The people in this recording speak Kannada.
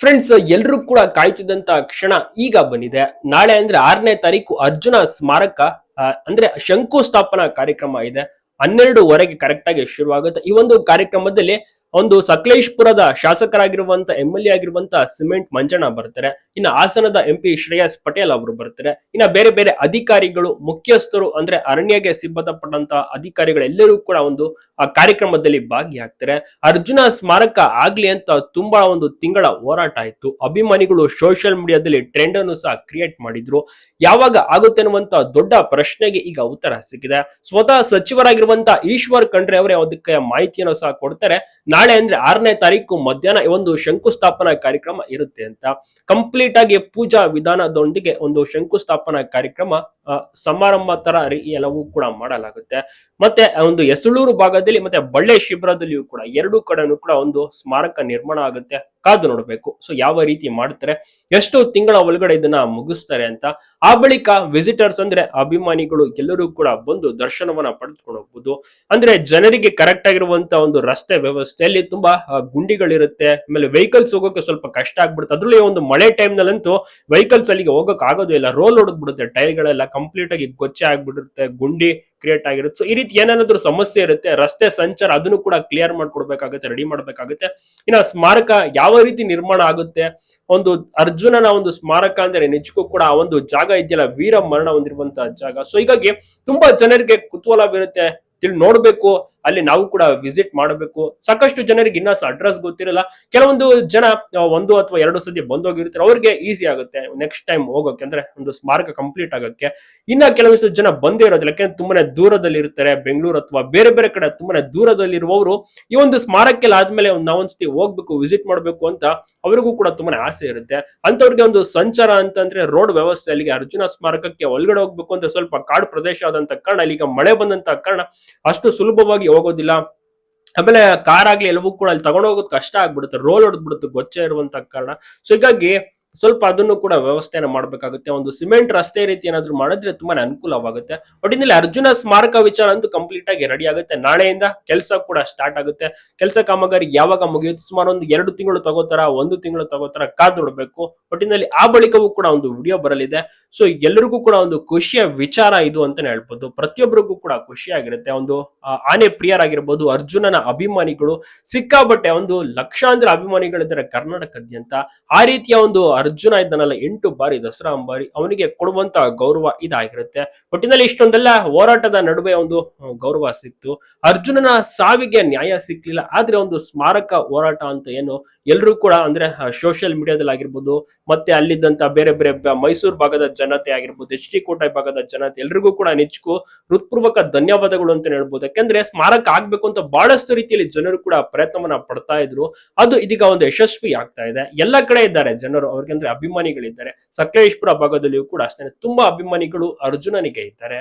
ಫ್ರೆಂಡ್ಸ್ ಎಲ್ರೂ ಕೂಡ ಕಾಯ್ತಿದ್ದಂತ ಕ್ಷಣ ಈಗ ಬಂದಿದೆ. ನಾಳೆ ಅಂದ್ರೆ ಆರನೇ ತಾರೀಕು ಅರ್ಜುನ ಸ್ಮಾರಕ ಅಂದ್ರೆ ಶಂಕುಸ್ಥಾಪನಾ ಕಾರ್ಯಕ್ರಮ ಇದೆ. ಹನ್ನೆರಡುವರೆಗೆ ಕರೆಕ್ಟ್ ಆಗಿ ಶುರುವಾಗುತ್ತೆ. ಈ ಒಂದು ಕಾರ್ಯಕ್ರಮದಲ್ಲಿ ಒಂದು ಸಕಲೇಶ್ಪುರದ ಶಾಸಕರಾಗಿರುವಂತ ಎಂ ಎಲ್ ಎ ಆಗಿರುವಂತ ಸಿಮೆಂಟ್ ಮಂಜಣ್ಣ ಬರ್ತಾರೆ. ಇನ್ನ ಹಾಸನದ ಎಂ ಪಿ ಶ್ರೇಯಸ್ ಪಟೇಲ್ ಅವರು ಬರ್ತಾರೆ. ಇನ್ನ ಬೇರೆ ಬೇರೆ ಅಧಿಕಾರಿಗಳು, ಮುಖ್ಯಸ್ಥರು ಅಂದ್ರೆ ಅರಣ್ಯಗೆ ಸಿದ್ಧಪಟ್ಟಂತ ಅಧಿಕಾರಿಗಳೆಲ್ಲರೂ ಕೂಡ ಒಂದು, ಆ ಕಾರ್ಯಕ್ರಮದಲ್ಲಿ ಭಾಗಿಯಾಗ್ತಾರೆ. ಅರ್ಜುನ ಸ್ಮಾರಕ ಆಗ್ಲಿ ಅಂತ ತುಂಬಾ ಒಂದು ತಿಂಗಳ ಹೋರಾಟ ಆಯ್ತು. ಅಭಿಮಾನಿಗಳು ಸೋಷಿಯಲ್ ಮೀಡಿಯಾದಲ್ಲಿ ಟ್ರೆಂಡ್ ಅನ್ನು ಸಹ ಕ್ರಿಯೇಟ್ ಮಾಡಿದ್ರು. ಯಾವಾಗ ಆಗುತ್ತೆ ಅನ್ನುವಂತ ದೊಡ್ಡ ಪ್ರಶ್ನೆಗೆ ಈಗ ಉತ್ತರ ಸಿಕ್ಕಿದೆ. ಸ್ವತಃ ಸಚಿವರಾಗಿರುವಂತ ಈಶ್ವರ್ ಖಂಡ್ರೆ ಅವರೇ ಅದಕ್ಕೆ ಮಾಹಿತಿಯನ್ನು ಸಹ ಕೊಡ್ತಾರೆ. ನಾಳೆ ಅಂದ್ರೆ ಆರನೇ ತಾರೀಕು ಮಧ್ಯಾಹ್ನ ಒಂದು ಶಂಕುಸ್ಥಾಪನಾ ಕಾರ್ಯಕ್ರಮ ಇರುತ್ತೆ ಅಂತ. ಕಂಪ್ಲೀಟ್ ಆಗಿ ಪೂಜಾ ವಿಧಾನದೊಂದಿಗೆ ಒಂದು ಶಂಕುಸ್ಥಾಪನಾ ಕಾರ್ಯಕ್ರಮ ಸಮಾರಂಭ ತರ ಎಲ್ಲವೂ ಕೂಡ ಮಾಡಲಾಗುತ್ತೆ. ಮತ್ತೆ ಒಂದು ಎಸಳೂರು ಭಾಗದಲ್ಲಿ ಮತ್ತೆ ಬಳ್ಳೆ ಶಿಬಿರದಲ್ಲಿಯೂ ಕೂಡ ಎರಡು ಕಡೆನೂ ಕೂಡ ಒಂದು ಸ್ಮಾರಕ ನಿರ್ಮಾಣ ಆಗುತ್ತೆ. ಕಾದು ನೋಡಬೇಕು. ಸೊ ಯಾವ ರೀತಿ ಮಾಡ್ತಾರೆ, ಎಷ್ಟು ತಿಂಗಳ ಒಳಗಡೆ ಇದನ್ನ ಮುಗಿಸ್ತಾರೆ ಅಂತ. ಆ ಬಳಿಕ ವಿಸಿಟರ್ಸ್ ಅಂದ್ರೆ ಅಭಿಮಾನಿಗಳು ಎಲ್ಲರೂ ಕೂಡ ಬಂದು ದರ್ಶನವನ್ನ ಪಡೆದುಕೊಂಡು ಹೋಗ್ಬೋದು. ಅಂದ್ರೆ ಜನರಿಗೆ ಕರೆಕ್ಟ್ ಆಗಿರುವಂತ ಒಂದು ರಸ್ತೆ ವ್ಯವಸ್ಥೆಯಲ್ಲಿ ತುಂಬಾ ಗುಂಡಿಗಳಿರುತ್ತೆ. ಆಮೇಲೆ ವೆಹಿಕಲ್ಸ್ ಹೋಗೋಕೆ ಸ್ವಲ್ಪ ಕಷ್ಟ ಆಗ್ಬಿಡುತ್ತೆ. ಅದ್ರಲ್ಲಿ ಒಂದು ಮಳೆ ಟೈಮ್ ನಲ್ಲಂತೂ ವೆಹಿಕಲ್ಸ್ ಅಲ್ಲಿಗೆ ಹೋಗಕ್ ಆಗೋದು ಇಲ್ಲ. ರೋಲ್ ಹೊಡೆದ್ಬಿಡುತ್ತೆ ಟೈರ್ಗಳೆಲ್ಲ ಕಂಪ್ಲೀಟ್ ಆಗಿ ಗೊಚ್ಚೆ ಆಗ್ಬಿಟ್ಟಿರುತ್ತೆ, ಗುಂಡಿ ಕ್ರಿಯೇಟ್ ಆಗಿರುತ್ತೆ. ಸೊ ಈ ರೀತಿ ಏನೇನಾದ್ರೂ ಸಮಸ್ಯೆ ಇರುತ್ತೆ, ರಸ್ತೆ ಸಂಚಾರ ಅದನ್ನು ಕೂಡ ಕ್ಲಿಯರ್ ಮಾಡ್ಕೊಡ್ಬೇಕಾಗುತ್ತೆ ರೆಡಿ ಮಾಡ್ಬೇಕಾಗುತ್ತೆ. ಇನ್ನು ಸ್ಮಾರಕ ಯಾವ ರೀತಿ ನಿರ್ಮಾಣ ಆಗುತ್ತೆ, ಒಂದು ಅರ್ಜುನನ ಒಂದು ಸ್ಮಾರಕ ಅಂದ್ರೆ ನಿಜಕ್ಕೂ ಕೂಡ ಆ ಒಂದು ಜಾಗ ಇದೆಯಲ್ಲ ವೀರ ಮರಣ ಹೊಂದಿರುವಂತಹ ಜಾಗ. ಸೊ ಹೀಗಾಗಿ ತುಂಬಾ ಜನರಿಗೆ ಕುತೂಹಲವಿರುತ್ತೆ ತಿಳ್ ನೋಡ್ಬೇಕು ಅಲ್ಲಿ ನಾವು ಕೂಡ ವಿಸಿಟ್ ಮಾಡಬೇಕು. ಸಾಕಷ್ಟು ಜನರಿಗೆ ಇನ್ನ ಅಡ್ರೆಸ್ ಗೊತ್ತಿರಲ್ಲ. ಕೆಲವೊಂದು ಜನ ಒಂದು ಅಥವಾ ಎರಡು ಸತಿ ಬಂದೋಗಿರ್ತಾರೆ. ಅವ್ರಿಗೆ ಈಸಿ ಆಗುತ್ತೆ. ನೆಕ್ಸ್ಟ್ ಟೈಮ್ ಹೋಗೋಕೆ ಅಂದ್ರೆ ಒಂದು ಸ್ಮಾರಕ ಕಂಪ್ಲೀಟ್ ಆಗಕ್ಕೆ. ಇನ್ನ ಕೆಲವೊಂದಿಷ್ಟು ಜನ ಬಂದೇ ಇರೋದಿಲ್ಲ. ಯಾಕೆಂದ್ರೆ ತುಂಬಾನೇ ದೂರದಲ್ಲಿ ಇರ್ತಾರೆ. ಬೆಂಗಳೂರು ಅಥವಾ ಬೇರೆ ಬೇರೆ ಕಡೆ ತುಂಬಾನೇ ದೂರದಲ್ಲಿರುವವರು ಈ ಒಂದು ಸ್ಮಾರಕಲ್ಲಿ ಆದ್ಮೇಲೆ ಒಂದು ನಾವೊಂದ್ಸತಿ ಹೋಗ್ಬೇಕು ವಿಸಿಟ್ ಮಾಡ್ಬೇಕು ಅಂತ ಅವರಿಗೂ ಕೂಡ ತುಂಬಾನೇ ಆಸೆ ಇರುತ್ತೆ. ಅಂತವ್ರಿಗೆ ಒಂದು ಸಂಚಾರ ಅಂತಂದ್ರೆ ರೋಡ್ ವ್ಯವಸ್ಥೆ, ಅಲ್ಲಿಗೆ ಅರ್ಜುನ ಸ್ಮಾರಕಕ್ಕೆ ಒಳಗಡೆ ಹೋಗ್ಬೇಕು ಅಂತ ಸ್ವಲ್ಪ ಕಾಡು ಪ್ರದೇಶ ಆದಂತ ಕಾರಣ, ಅಲ್ಲಿಗ ಮಳೆ ಬಂದಂತ ಕಾರಣ ಅಷ್ಟು ಸುಲಭವಾಗಿ ಹೋಗೋದಿಲ್ಲ. ಆಮೇಲೆ ಕಾರ್ ಆಗ್ಲಿ ಎಲ್ಲವೂ ಕೂಡ ಅಲ್ಲಿ ತಗೊಂಡೋಗೋದು ಕಷ್ಟ ಆಗ್ಬಿಡುತ್ತೆ. ರೋಲ್ ಹೊಡೆದ್ಬಿಡುತ್ತೆ ಗೊಚ್ಚೆ ಇರುವಂತ ಕಾರಣ. ಸೊ ಹೀಗಾಗಿ ಸ್ವಲ್ಪ ಅದನ್ನು ಕೂಡ ವ್ಯವಸ್ಥೆನ ಮಾಡಬೇಕಾಗುತ್ತೆ. ಒಂದು ಸಿಮೆಂಟ್ ರಸ್ತೆ ರೀತಿ ಏನಾದ್ರು ಮಾಡಿದ್ರೆ ತುಂಬಾನೇ ಅನುಕೂಲವಾಗುತ್ತೆ. ಒಟ್ಟಿನಲ್ಲಿ ಅರ್ಜುನ ಸ್ಮಾರಕ ವಿಚಾರ ಅಂತೂ ಕಂಪ್ಲೀಟ್ ಆಗಿ ರೆಡಿ ಆಗುತ್ತೆ. ನಾಳೆಯಿಂದ ಕೆಲಸ ಕೂಡ ಸ್ಟಾರ್ಟ್ ಆಗುತ್ತೆ. ಕೆಲಸ ಕಾಮಗಾರಿ ಯಾವಾಗ ಮುಗಿಯುತ್ತೆ? ಸುಮಾರು ಒಂದು ಎರಡು ತಿಂಗಳು ತಗೋತಾರ? ಒಂದು ತಿಂಗಳು ತಗೋತಾರ? ಕಾದುಡ್ಬೇಕು ಒಟ್ಟಿನಲ್ಲಿ ಆ ಬಳಿಕವೂ ಕೂಡ ಒಂದು ವಿಡಿಯೋ ಬರಲಿದೆ. ಸೊ ಎಲ್ಲರಿಗೂ ಕೂಡ ಒಂದು ಖುಷಿಯ ವಿಚಾರ ಇದು ಅಂತಾನೆ ಹೇಳ್ಬೋದು. ಪ್ರತಿಯೊಬ್ಬರಿಗೂ ಕೂಡ ಖುಷಿಯಾಗಿರುತ್ತೆ. ಒಂದು ಆನೆ ಪ್ರಿಯರಾಗಿರ್ಬೋದು, ಅರ್ಜುನನ ಅಭಿಮಾನಿಗಳು. ಸಿಕ್ಕಾಬಟ್ಟೆ ಒಂದು ಲಕ್ಷಾಂತರ ಅಭಿಮಾನಿಗಳಿದ್ದಾರೆ ಕರ್ನಾಟಕದ್ಯಂತ ಆ ರೀತಿಯ ಒಂದು ಅರ್ಜುನ ಇದ್ದಾನಲ್ಲ, ಎಂಟು ಬಾರಿ ದಸರಾ ಅಂಬಾರಿ, ಅವನಿಗೆ ಕೊಡುವಂತ ಗೌರವ ಇದಾಗಿರುತ್ತೆ. ಒಟ್ಟಿನಲ್ಲಿ ಇಷ್ಟೊಂದೆಲ್ಲ ಹೋರಾಟದ ನಡುವೆ ಒಂದು ಗೌರವ ಸಿಕ್ತು. ಅರ್ಜುನನ ಸಾವಿಗೆ ನ್ಯಾಯ ಸಿಕ್ಲಿಲ್ಲ, ಆದ್ರೆ ಒಂದು ಸ್ಮಾರಕ ಹೋರಾಟ ಅಂತ ಏನು ಎಲ್ಲರೂ ಕೂಡ ಅಂದ್ರೆ ಸೋಷಿಯಲ್ ಮೀಡಿಯಾದಲ್ಲಿ ಆಗಿರ್ಬೋದು, ಮತ್ತೆ ಅಲ್ಲಿದ್ದಂತ ಬೇರೆ ಬೇರೆ ಮೈಸೂರು ಭಾಗದ ಜನತೆ ಆಗಿರ್ಬೋದು ಎಚ್ ಡಿ ಕೋಟೆ ಭಾಗದ ಜನತೆ, ಎಲ್ರಿಗೂ ಕೂಡ ನಿಜಕ್ಕೂ ಹೃತ್ಪೂರ್ವಕ ಧನ್ಯವಾದಗಳು ಅಂತ ಹೇಳ್ಬೋದು. ಯಾಕಂದ್ರೆ ಸ್ಮಾರಕ ಆಗ್ಬೇಕು ಅಂತ ಬಹಳಷ್ಟು ರೀತಿಯಲ್ಲಿ ಜನರು ಕೂಡ ಪ್ರಯತ್ನವನ್ನ ಪಡ್ತಾ ಇದ್ರು. ಅದು ಇದೀಗ ಒಂದು ಯಶಸ್ವಿ ಆಗ್ತಾ ಇದೆ. ಎಲ್ಲ ಕಡೆ ಇದ್ದಾರೆ ಜನರು, ಅವ್ರಿಗೆ ಅಂದ್ರೆ ಅಭಿಮಾನಿಗಳಿದ್ದಾರೆ. ಸಕಲೇಶ್ಪುರ ಭಾಗದಲ್ಲಿಯೂ ಕೂಡ ಅಷ್ಟೇ ತುಂಬಾ ಅಭಿಮಾನಿಗಳು ಅರ್ಜುನನಿಗೆ ಇದ್ದಾರೆ.